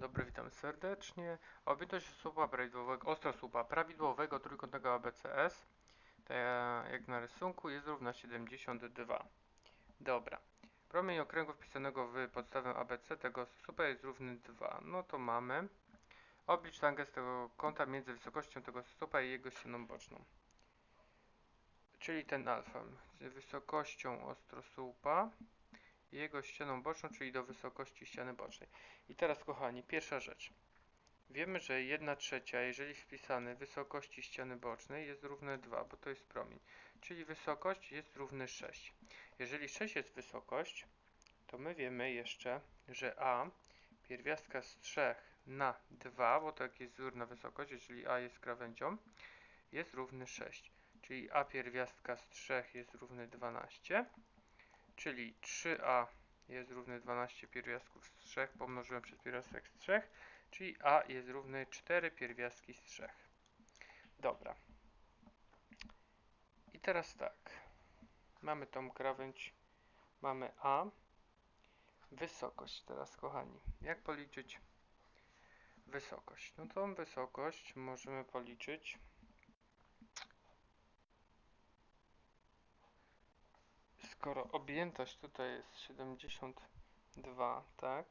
Dobry, witam serdecznie. Objętość słupa prawidłowego, ostrosłupa prawidłowego trójkątnego ABCS, tak jak na rysunku, jest równa 72. Dobra. Promień okręgu wpisanego w podstawę ABC tego słupa jest równy 2. No to mamy. Oblicz tangent tego kąta między wysokością tego słupa i jego ścianą boczną. Czyli ten alfa. Z wysokością ostrosłupa jego ścianą boczną, czyli do wysokości ściany bocznej. I teraz, kochani, pierwsza rzecz. Wiemy, że 1 trzecia, jeżeli wpisany wysokości ściany bocznej jest równe 2, bo to jest promień. Czyli wysokość jest równy 6. Jeżeli 6 jest wysokość, to my wiemy jeszcze, że a pierwiastka z 3 na 2, bo tak jest wzór na wysokość, jeżeli a jest krawędzią, jest równy 6. Czyli a pierwiastka z 3 jest równy 12 czyli 3a jest równy 12 pierwiastków z 3 pomnożyłem przez pierwiastek z 3, czyli a jest równy 4 pierwiastki z 3. Dobra. I teraz tak. Mamy tą krawędź, mamy a, wysokość teraz kochani. Jak policzyć wysokość? No tą wysokość możemy policzyć skoro objętość tutaj jest 72, tak,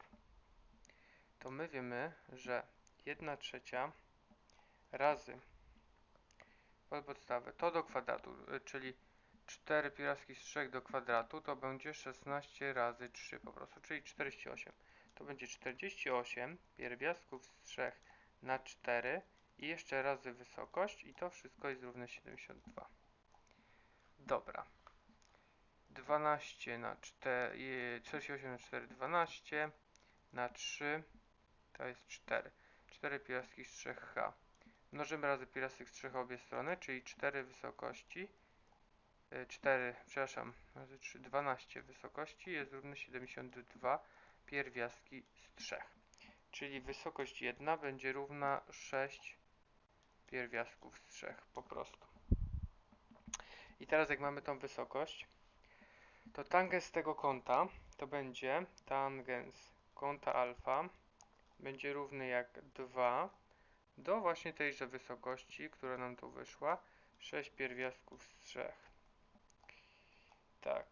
to my wiemy, że 1 trzecia razy pod podstawę to do kwadratu, y, czyli 4 pierwiastki z 3 do kwadratu to będzie 16 razy 3 po prostu, czyli 48. To będzie 48 pierwiastków z 3 na 4 i jeszcze razy wysokość i to wszystko jest równe 72. Dobra. 12 na 4, 48 na 4, 12 na 3 to jest 4. 4 pierwiastki z 3h. Mnożymy razy pierwiastek z 3 obie strony, czyli 4 wysokości. 4, e, przepraszam, razy 3, 12 wysokości jest równy 72 pierwiastki z 3. Czyli wysokość 1 będzie równa 6 pierwiastków z 3 po prostu. I teraz jak mamy tą wysokość, to tangens tego kąta to będzie tangens kąta alfa będzie równy jak 2 do właśnie tejże wysokości, która nam tu wyszła, 6 pierwiastków z 3. Tak.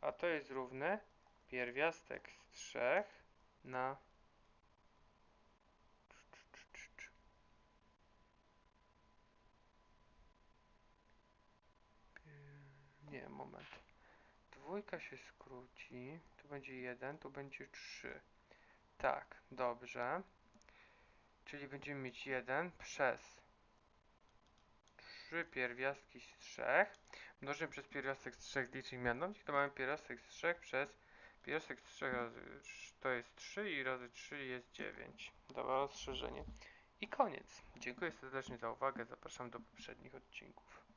A to jest równe pierwiastek z 3 na nie, moment dwójka się skróci, tu będzie 1, tu będzie 3. Tak, dobrze. Czyli będziemy mieć 1 przez 3 pierwiastki z 3. Mnożymy przez pierwiastek z 3 licznik mianownik, to mamy pierwiastek z 3 przez pierwiastek z 3 razy to jest 3 i razy 3 jest 9. Dobra, rozszerzenie. I koniec. Dziękuję serdecznie za uwagę. Zapraszam do poprzednich odcinków.